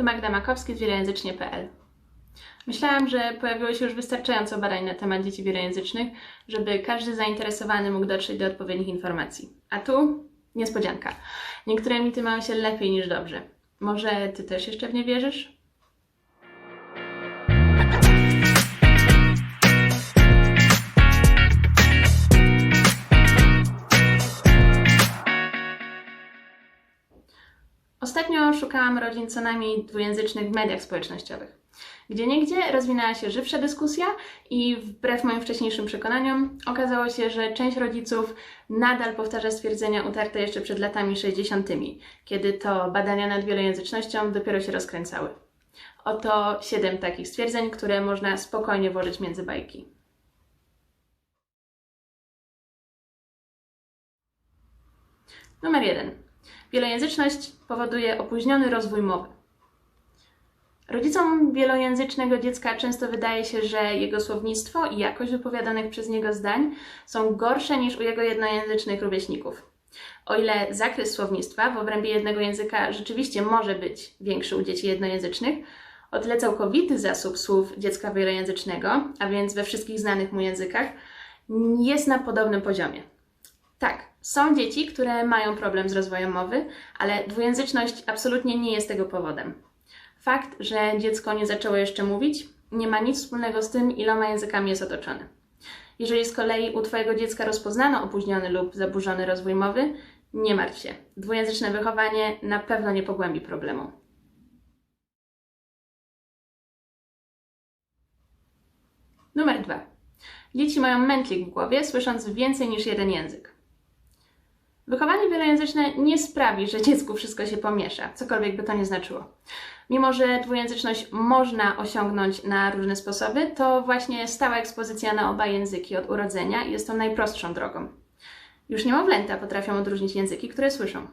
Tu Magda Makowski z wielojęzycznie.pl. Myślałam, że pojawiło się już wystarczająco badań na temat dzieci wielojęzycznych, żeby każdy zainteresowany mógł dotrzeć do odpowiednich informacji. A tu niespodzianka. Niektóre mity mają się lepiej niż dobrze. Może ty też jeszcze w nie wierzysz? Ostatnio szukałam rodzin co najmniej dwujęzycznych w mediach społecznościowych. Gdzie niegdzie rozwinęła się żywsza dyskusja i wbrew moim wcześniejszym przekonaniom okazało się, że część rodziców nadal powtarza stwierdzenia utarte jeszcze przed latami 60., kiedy to badania nad wielojęzycznością dopiero się rozkręcały. Oto siedem takich stwierdzeń, które można spokojnie włożyć między bajki. Numer jeden. Wielojęzyczność powoduje opóźniony rozwój mowy. Rodzicom wielojęzycznego dziecka często wydaje się, że jego słownictwo i jakość wypowiadanych przez niego zdań są gorsze niż u jego jednojęzycznych rówieśników. O ile zakres słownictwa w obrębie jednego języka rzeczywiście może być większy u dzieci jednojęzycznych, o tyle całkowity zasób słów dziecka wielojęzycznego, a więc we wszystkich znanych mu językach, jest na podobnym poziomie. Tak, są dzieci, które mają problem z rozwojem mowy, ale dwujęzyczność absolutnie nie jest tego powodem. Fakt, że dziecko nie zaczęło jeszcze mówić, nie ma nic wspólnego z tym, iloma językami jest otoczone. Jeżeli z kolei u Twojego dziecka rozpoznano opóźniony lub zaburzony rozwój mowy, nie martw się. Dwujęzyczne wychowanie na pewno nie pogłębi problemu. Numer dwa. Dzieci mają mętlik w głowie, słysząc więcej niż jeden język. Wychowanie wielojęzyczne nie sprawi, że dziecku wszystko się pomiesza, cokolwiek by to nie znaczyło. Mimo, że dwujęzyczność można osiągnąć na różne sposoby, to właśnie stała ekspozycja na oba języki od urodzenia jest tą najprostszą drogą. Już niemowlęta potrafią odróżnić języki, które słyszą.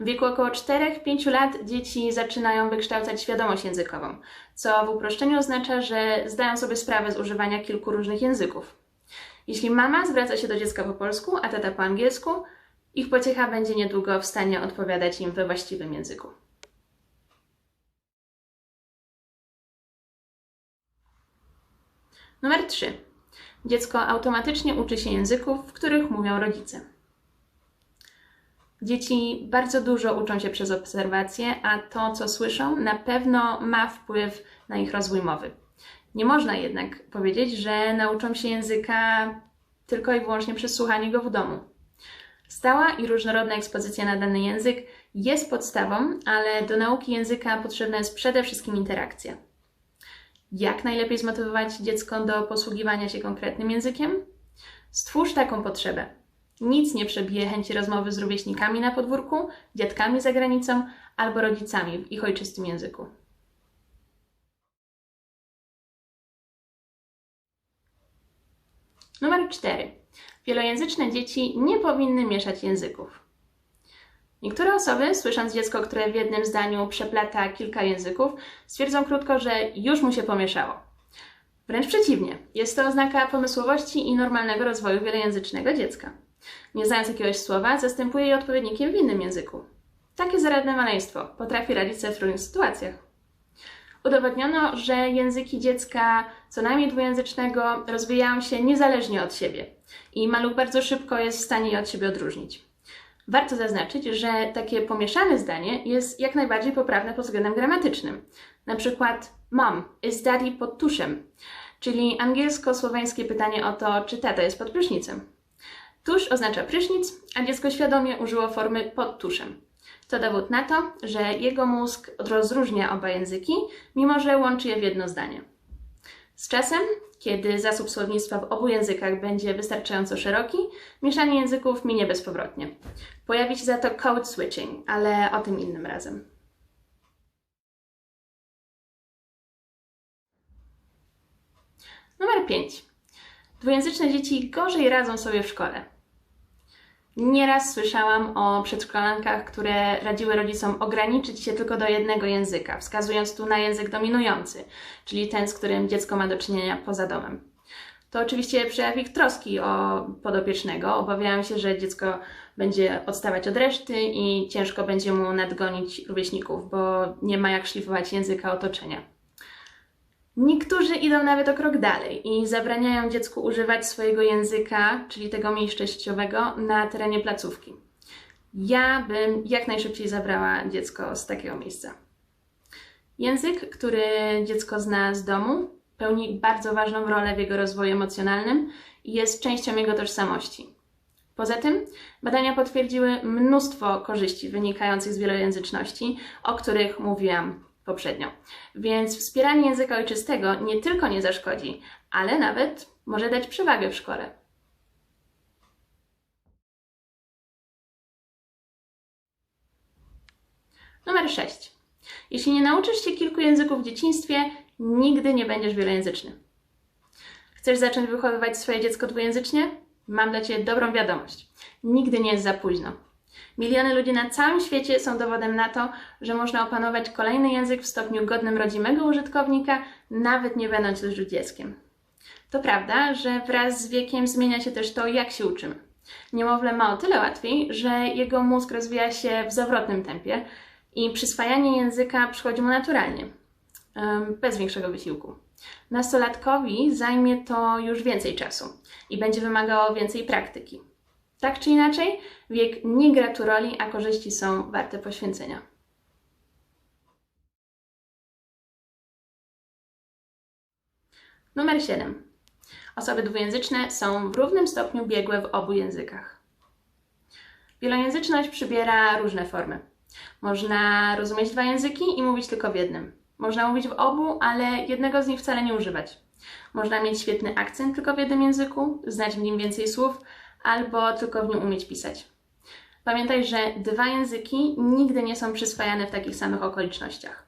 W wieku około 4-5 lat dzieci zaczynają wykształcać świadomość językową, co w uproszczeniu oznacza, że zdają sobie sprawę z używania kilku różnych języków. Jeśli mama zwraca się do dziecka po polsku, a tata po angielsku, ich pociecha będzie niedługo w stanie odpowiadać im we właściwym języku. Numer 3. Dziecko automatycznie uczy się języków, w których mówią rodzice. Dzieci bardzo dużo uczą się przez obserwacje, a to, co słyszą, na pewno ma wpływ na ich rozwój mowy. Nie można jednak powiedzieć, że nauczą się języka tylko i wyłącznie przez słuchanie go w domu. Stała i różnorodna ekspozycja na dany język jest podstawą, ale do nauki języka potrzebna jest przede wszystkim interakcja. Jak najlepiej zmotywować dziecko do posługiwania się konkretnym językiem? Stwórz taką potrzebę. Nic nie przebije chęci rozmowy z rówieśnikami na podwórku, dziadkami za granicą albo rodzicami w ich ojczystym języku. Numer 4. Wielojęzyczne dzieci nie powinny mieszać języków. Niektóre osoby, słysząc dziecko, które w jednym zdaniu przeplata kilka języków, stwierdzą krótko, że już mu się pomieszało. Wręcz przeciwnie, jest to oznaka pomysłowości i normalnego rozwoju wielojęzycznego dziecka. Nie znając jakiegoś słowa, zastępuje je odpowiednikiem w innym języku. Takie zaradne maleństwo potrafi radzić sobie w trudnych sytuacjach. Udowodniono, że języki dziecka, co najmniej dwujęzycznego, rozwijają się niezależnie od siebie i maluch bardzo szybko jest w stanie je od siebie odróżnić. Warto zaznaczyć, że takie pomieszane zdanie jest jak najbardziej poprawne pod względem gramatycznym. Na przykład Mom, is daddy pod tuszem? Czyli angielsko-słoweńskie pytanie o to, czy tata jest pod prysznicem. Tusz oznacza prysznic, a dziecko świadomie użyło formy pod tuszem. To dowód na to, że jego mózg rozróżnia oba języki, mimo że łączy je w jedno zdanie. Z czasem, kiedy zasób słownictwa w obu językach będzie wystarczająco szeroki, mieszanie języków minie bezpowrotnie. Pojawi się za to code switching, ale o tym innym razem. Numer 5. Dwujęzyczne dzieci gorzej radzą sobie w szkole. Nieraz słyszałam o przedszkolankach, które radziły rodzicom ograniczyć się tylko do jednego języka, wskazując tu na język dominujący, czyli ten, z którym dziecko ma do czynienia poza domem. To oczywiście przejaw ich troski o podopiecznego. Obawiałam się, że dziecko będzie odstawać od reszty i ciężko będzie mu nadgonić rówieśników, bo nie ma jak szlifować języka otoczenia. Niektórzy idą nawet o krok dalej i zabraniają dziecku używać swojego języka, czyli tego mniejszościowego, na terenie placówki. Ja bym jak najszybciej zabrała dziecko z takiego miejsca. Język, który dziecko zna z domu, pełni bardzo ważną rolę w jego rozwoju emocjonalnym i jest częścią jego tożsamości. Poza tym badania potwierdziły mnóstwo korzyści wynikających z wielojęzyczności, o których mówiłam poprzednio. Więc wspieranie języka ojczystego nie tylko nie zaszkodzi, ale nawet może dać przewagę w szkole. Numer 6. Jeśli nie nauczysz się kilku języków w dzieciństwie, nigdy nie będziesz wielojęzyczny. Chcesz zacząć wychowywać swoje dziecko dwujęzycznie? Mam dla Ciebie dobrą wiadomość. Nigdy nie jest za późno. Miliony ludzi na całym świecie są dowodem na to, że można opanować kolejny język w stopniu godnym rodzimego użytkownika, nawet nie będąc już dzieckiem. To prawda, że wraz z wiekiem zmienia się też to, jak się uczymy. Niemowlę ma o tyle łatwiej, że jego mózg rozwija się w zawrotnym tempie i przyswajanie języka przychodzi mu naturalnie, bez większego wysiłku. Nastolatkowi zajmie to już więcej czasu i będzie wymagało więcej praktyki. Tak czy inaczej, wiek nie gra tu roli, a korzyści są warte poświęcenia. Numer 7. Osoby dwujęzyczne są w równym stopniu biegłe w obu językach. Wielojęzyczność przybiera różne formy. Można rozumieć dwa języki i mówić tylko w jednym. Można mówić w obu, ale jednego z nich wcale nie używać. Można mieć świetny akcent tylko w jednym języku, znać w nim więcej słów, albo tylko w nim umieć pisać. Pamiętaj, że dwa języki nigdy nie są przyswajane w takich samych okolicznościach.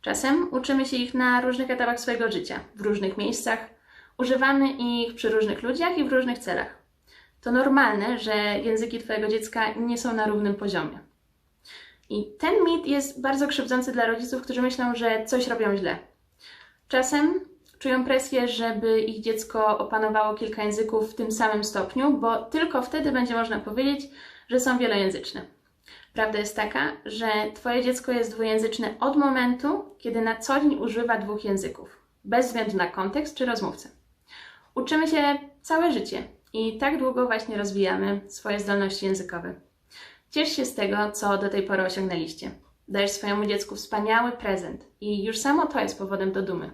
Czasem uczymy się ich na różnych etapach swojego życia, w różnych miejscach, używamy ich przy różnych ludziach i w różnych celach. To normalne, że języki Twojego dziecka nie są na równym poziomie. I ten mit jest bardzo krzywdzący dla rodziców, którzy myślą, że coś robią źle. Czasem czują presję, żeby ich dziecko opanowało kilka języków w tym samym stopniu, bo tylko wtedy będzie można powiedzieć, że są wielojęzyczne. Prawda jest taka, że Twoje dziecko jest dwujęzyczne od momentu, kiedy na co dzień używa dwóch języków, bez względu na kontekst czy rozmówcę. Uczymy się całe życie i tak długo właśnie rozwijamy swoje zdolności językowe. Ciesz się z tego, co do tej pory osiągnęliście. Dajesz swojemu dziecku wspaniały prezent i już samo to jest powodem do dumy.